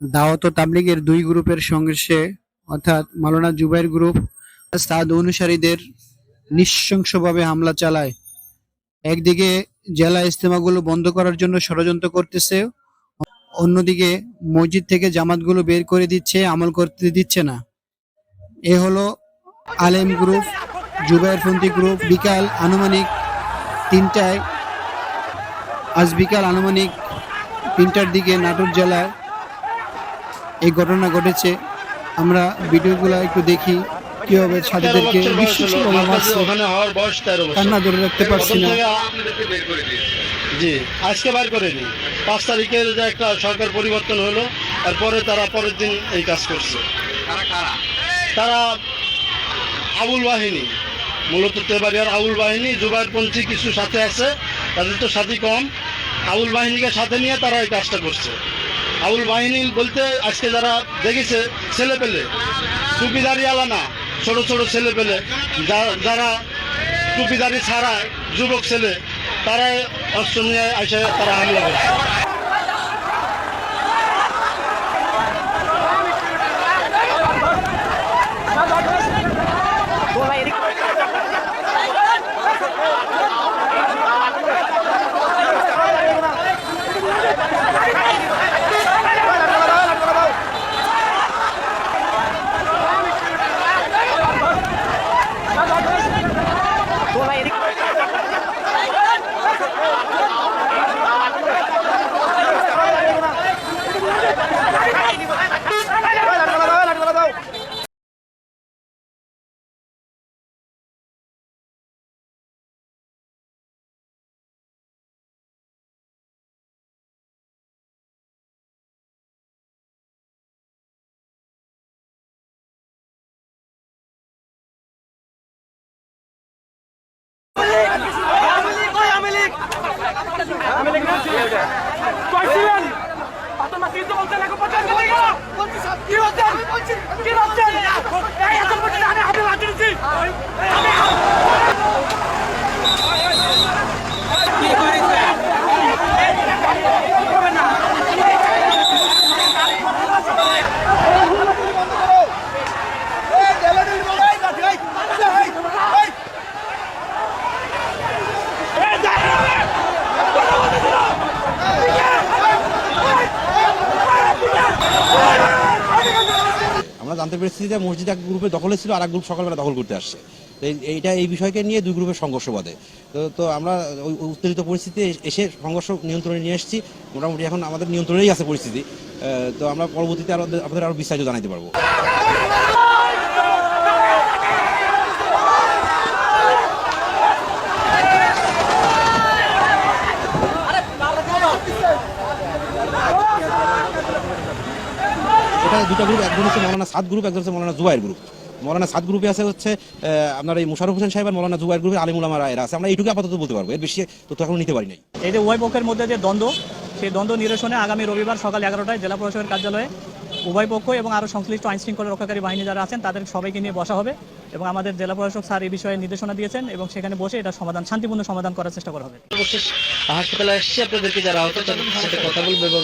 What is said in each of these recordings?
দাওয়াত ও তাবলিগের দুই গ্রুপের সংঘর্ষে, অর্থাৎ মাওলানা জুবাইর গ্রুপ সাদ অনুসারীদের নৃশংসভাবে হামলা চালায়। একদিকে জেলা ইস্তেমাগুলো বন্ধ করার জন্য ষড়যন্ত্র করতেছে, অন্যদিকে মসজিদ থেকে জামাতগুলো বের করে দিচ্ছে, আমল করতে দিচ্ছে না। এ হলো আলেম গ্রুপ জুবাইরপন্থী গ্রুপ। বিকাল আনুমানিক তিনটায়, আজ বিকাল আনুমানিক তিনটার দিকে নাটোর জেলায় এই ঘটনা ঘটেছে। আমরা ভিডিওগুলো একটু দেখি কীভাবে ছাত্রদেরকে নৃশংসভাবে মারছে। ওখানে হওয়ার বয়স তেরো কান্না ধরে রাখতে পারছি না। জি আজকে বার করে করেনি। পাঁচ তারিখের যে একটা সরকার পরিবর্তন হলো তারপরে তারা পরের দিন এই কাজ করছে। তারা আবুল বাহিনী। মূলত তেবাড়িয়ার আবুল বাহিনী জুবাইরপন্থী কিছু সাথে আছে তাদের তো সাথী কম। আবুল বাহিনীকে সাথে নিয়ে তারা এই কাজটা করছে। আবুল বাহিনী বলতে আজকে যারা দেখেছে, ছেলে পেলে। টুপিদারি আলানা ছোট ছোট ছেলে পেলে। যারা টুপিদারি ছাড়া যুবক ছেলে, তারাই অস্ত্র নিয়ে তারা হামলা করছে। কইছিলেন আপনার মাসি তো বলতে লাগো বলি না কি হচ্ছেন কি হচ্ছেন এই এখন পর্যন্ত আমি হাতে লাগিয়েছি আমরা জানতে পেরেছি যে মসজিদ এক গ্রুপে দখলে ছিল আর এক গ্রুপ সকালবেলা দখল করতে আসছে। এইটা, এই বিষয়কে নিয়ে দুই গ্রুপের সংঘর্ষ বাদে তো তো আমরা ওই উত্তেজিত পরিস্থিতি এসে সংঘর্ষ নিয়ন্ত্রণে নিয়ে এসেছি। মোটামুটি এখন আমাদের নিয়ন্ত্রণেই আছে পরিস্থিতি। তো আমরা পরবর্তীতে আরও, আপনাদের আরও বিস্তারিত জানাতে পারব। এখানে দুটো গ্রুপ একজন হচ্ছে মৌলানা সাত গ্রুপ একজন হচ্ছে মৌলানা জুবাইর গ্রুপ মৌলানা সাত গ্রুপে আছে হচ্ছে আপনার এই মুশারফ হোসেন সাহেব আর মৌলানা জুবাইর গ্রুপে আলিমুলামারা রায়ের আছে। আমরা এইটুকু আপাতত বলতে পারব, এর বেশি তথ্য এখন নিতে পারি নাই। এই যে উভয় পক্ষের মধ্যে যে দ্বন্দ্ব, সেই দ্বন্দ্ব নিরসনে আগামী রবিবার সকাল এগারোটায় জেলা প্রশাসনের কার্যালয়ে উভয় পক্ষ এবং আরও সংশ্লিষ্ট আইনশৃঙ্খলা রক্ষাকারী বাহিনী যারা আছেন, তাদের সবাইকে নিয়ে বসা হবে। এবং আমাদের জেলা প্রশাসক স্যার এই বিষয়ে নির্দেশনা দিয়েছেন এবং সেখানে বসে এটা সমাধান শান্তিপূর্ণ সমাধান করার চেষ্টা করা হবে। হাসপাতালে আসছি আপনাদেরকে যারা আহত সাথে কথা বলব এবং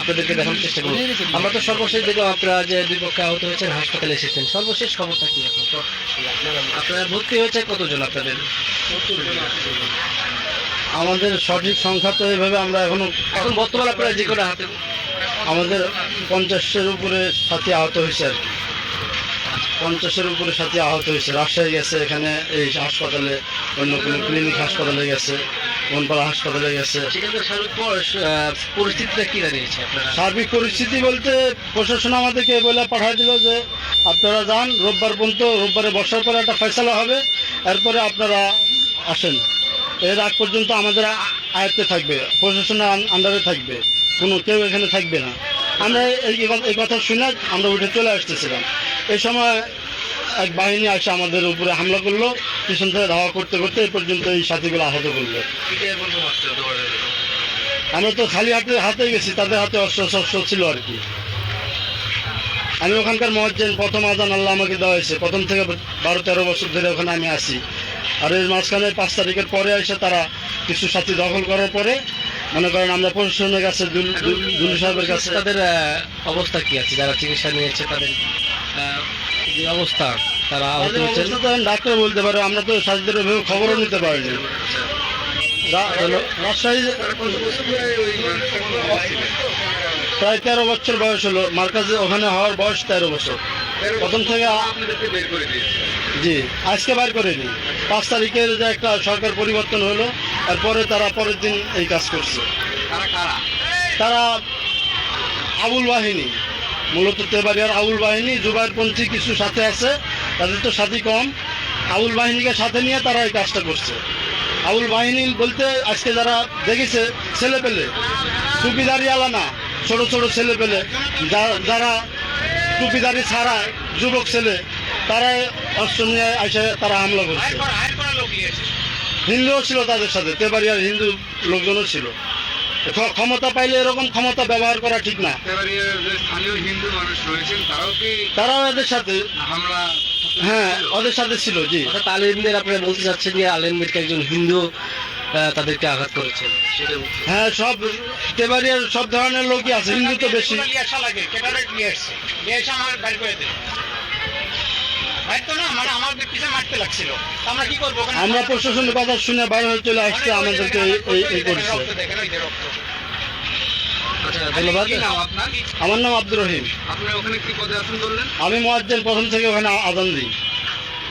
আপনাদেরকে দেখানোর চেষ্টা করব। আমরা তো সর্বশেষ দেখলাম আপনারা যে দুই পক্ষে আহত হয়েছেন হাসপাতালে এসেছেন। সর্বশেষ খবরটা কি এখন? আপনারা ভর্তি হয়েছে কতজন আপনাদের? আমাদের সঠিক সংখ্যা তো এইভাবে আমরা এখনও এখন বর্তমান আপনারা যে কটা হাতে আমাদের পঞ্চাশের উপরে সাথী আহত হয়েছে আর কি। পঞ্চাশের উপরে সাথে আহত হয়েছে। রাজশাহী গেছে এখানে এই হাসপাতালে অন্য কোনো ক্লিনিক হাসপাতালে গেছে বনপাড়া হাসপাতালে গেছে। পরিস্থিতিটা কি দাঁড়িয়েছে সার্বিক পরিস্থিতি বলতে প্রশাসন আমাদেরকে বলে পাঠিয়ে দিল যে আপনারা যান রোববার পর্যন্ত রোববারে বর্ষার পরে একটা ফয়সালা হবে এরপরে আপনারা আসেন। এর আগ পর্যন্ত আমাদের আয়ত্তে থাকবে প্রশাসনের আন্ডারে থাকবে কোনো কেউ এখানে থাকবে না। আমরা এই কথা শুনে আমরা উঠে চলে আসতেছিলাম। এই সময় এক বাহিনী এসে আমাদের উপরে হামলা করল, পিছন থেকে ধাওয়া করতে করতে এই পর্যন্ত এই সাথীগুলো আহত করল। আমরা তো খালি হাতে হাতে গেছি, তাদের হাতে অস্ত্র শস্ত্র ছিল আর কি। আমি ওখানকার মহাজ্জেন, প্রথম আজান আল্লাহ আমাকে দেওয়া হয়েছে। প্রথম থেকে বারো, তেরো বছর ধরে ওখানে আমি আসি আর এর মাঝখানে পাঁচ তারিখের পরে এসে তারা কিছু সাথী দখল করার পরে মনে করেন আমরা প্রশাসনের কাছে সাহেবের কাছে তাদের অবস্থা কি আছে? যারা চিকিৎসা নিয়েছে তাদের যে অবস্থা তারা আহত এখন ডাক্তার বলতে পারে আমরা তো স্বাস্থ্যের খবরও নিতে পারিনি। রাজশাহী প্রায় তেরো বছর বয়স হলো মার্কাজে ওখানে হওয়ার বয়স তেরো বছর। প্রথম থেকে জি আজকে বার করেনি। পাঁচ তারিখের যে একটা সরকার পরিবর্তন হলো তারপরে তারা পরের দিন এই কাজ করছে। তারা আবুল বাহিনী মূলত তেবাড়িয়ার আউল বাহিনী জুবাইরপন্থী কিছু সাথে আছে তাদের তো সাথী কম। আউল বাহিনীকে সাথে নিয়ে তারা এই কাজটা করছে। আউল বাহিনী বলতে আজকে যারা দেখেছে ছেলে পেলে টুপিদারি আলা না ছোট ছোট ছেলে পেলে যারা টুপিদারি ছাড়া যুবক ছেলে তারাই অস্ত্র নিয়ে এসে তারা হামলা করছে। হিন্দুও ছিল তাদের সাথে তেবাড়িয়ার হিন্দু লোকজনও ছিল। ক্ষমতা পাইলে এরকম ক্ষমতা ব্যবহার করা ঠিক না। স্থানীয় হিন্দু মানুষ রয়েছেন তারাও কি তারাও এদের সাথে হামলা হ্যাঁ ওদের সাথে ছিল জি। অর্থাৎ আলেমদের আপনারা বলতে চাচ্ছেন যে আলেমদেরকে একজন হিন্দু তাদেরকে আঘাত করেছেন। হ্যাঁ সব কেবারিয়ার সব ধরনের লোকই আছে হিন্দু তো বেশি। আমরা প্রশাসনের কথা শুনে বাইরে হয়ে চলে আসছে আমাদেরকে এই- করছে আচ্ছা ধন্যবাদ। আমার নাম আব্দুর রহিম। আপনি ওখানে কি পদে আছেন বললেন আমি মোয়াজ্জেন প্রথম থেকে ওখানে আদান দিই।